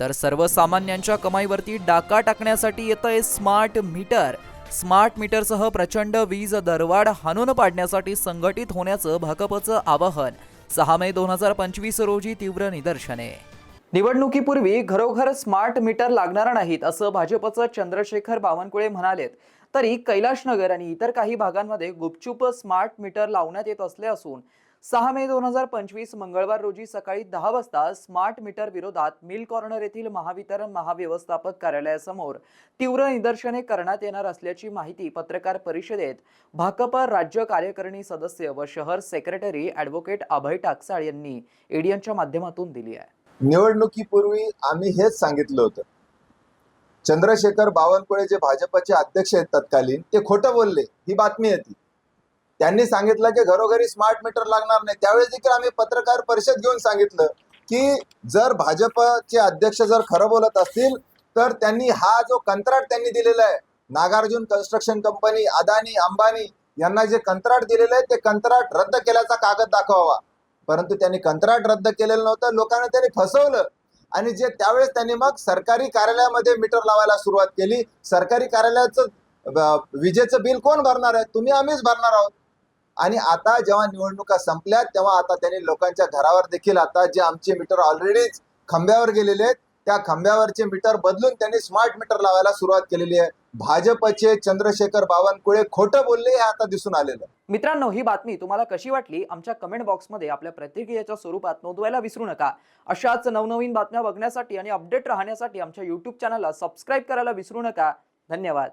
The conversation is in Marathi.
तर सर्वसामान्यांच्या कमाईवरती डाका टाकण्यासाठी येतंय स्मार्ट मीटर. स्मार्ट मीटरसह प्रचंड वीज दरवाढ हाणून पाडण्यासाठी संघटित होण्याचं भाकपचं आवाहन. सहा मे दोन हजार पंचवीस रोजी तीव्र निदर्शने. निवडणुकीपूर्वी घरोघर स्मार्ट मीटर लागणार नाहीत असं भाजपचं चंद्रशेखर बावनकुळे म्हणालेत. तरी कैलाशनगर आणि इतर काही भागांमध्ये गुपचूप स्मार्ट मीटर लावण्यात येत असले असून सहा मे दोन हजार पंचवीस मंगळवार रोजी सकाळी दहा वाजता स्मार्ट मीटर विरोधात मिल कॉर्नर येथील महावितरण महाव्यवस्थापक कार्यालयासमोर तीव्र निदर्शने करण्यात येणार असल्याची माहिती पत्रकार परिषदेत भाकप राज्य कार्यकारिणी सदस्य व शहर सेक्रेटरी ॲडव्होकेट अभय टाकसाळ यांनी एडियनच्या माध्यमातून दिली आहे. निवडणुकीपूर्वी आम्ही हेच सांगितलं होतं. चंद्रशेखर बावनकुळे जे भाजपचे अध्यक्ष आहेत तत्कालीन ते खोटं बोलले. ही बातमी आहे ती. त्यांनी सांगितलं की घरोघरी स्मार्ट मीटर लागणार नाही. त्यावेळेस देखील आम्ही पत्रकार परिषद घेऊन सांगितलं की जर भाजपचे अध्यक्ष जर खरं बोलत असतील तर त्यांनी हा जो कंत्राट त्यांनी दिलेला आहे नागार्जुन कन्स्ट्रक्शन कंपनी अदानी अंबानी यांना जे कंत्राट दिलेलं आहे ते कंत्राट रद्द केल्याचा कागद दाखवावा. परंतु त्यांनी कंत्राट रद्द केलेलं नव्हतं लोकांना त्यांनी फसवलं. आणि जे त्यावेळेस त्यांनी मग सरकारी कार्यालयामध्ये मीटर लावायला सुरुवात केली. सरकारी कार्यालयाचं विजेचं बिल कोण भरणार आहे? तुम्ही आम्हीच भरणार आहोत. आणि आता जेव्हा निवडणुका संपल्या तेव्हा आता त्यांनी लोकांच्या घरावर देखील आता जे आमचे मीटर ऑलरेडीच खांब्यावर गेलेले आहेत त्या खांब्यावरचे मीटर बदलून त्यांनी स्मार्ट मीटर लावायला सुरुवात केलेली आहे. भाजपचे चंद्रशेखर बावनकुळे खोटं बोलले हे आता दिसून आलेलं मित्रांनो ही बातमी तुम्हाला कशी वाटली? आमच्या कमेंट बॉक्समध्ये आपल्या प्रतिक्रियेच्या स्वरूपात नोंदवायला विसरू नका. अशाच नवनवीन बातम्या बघण्यासाठी आणि अपडेट राहण्यासाठी आमच्या युट्यूब चॅनलला सबस्क्राईब करायला विसरू नका. धन्यवाद.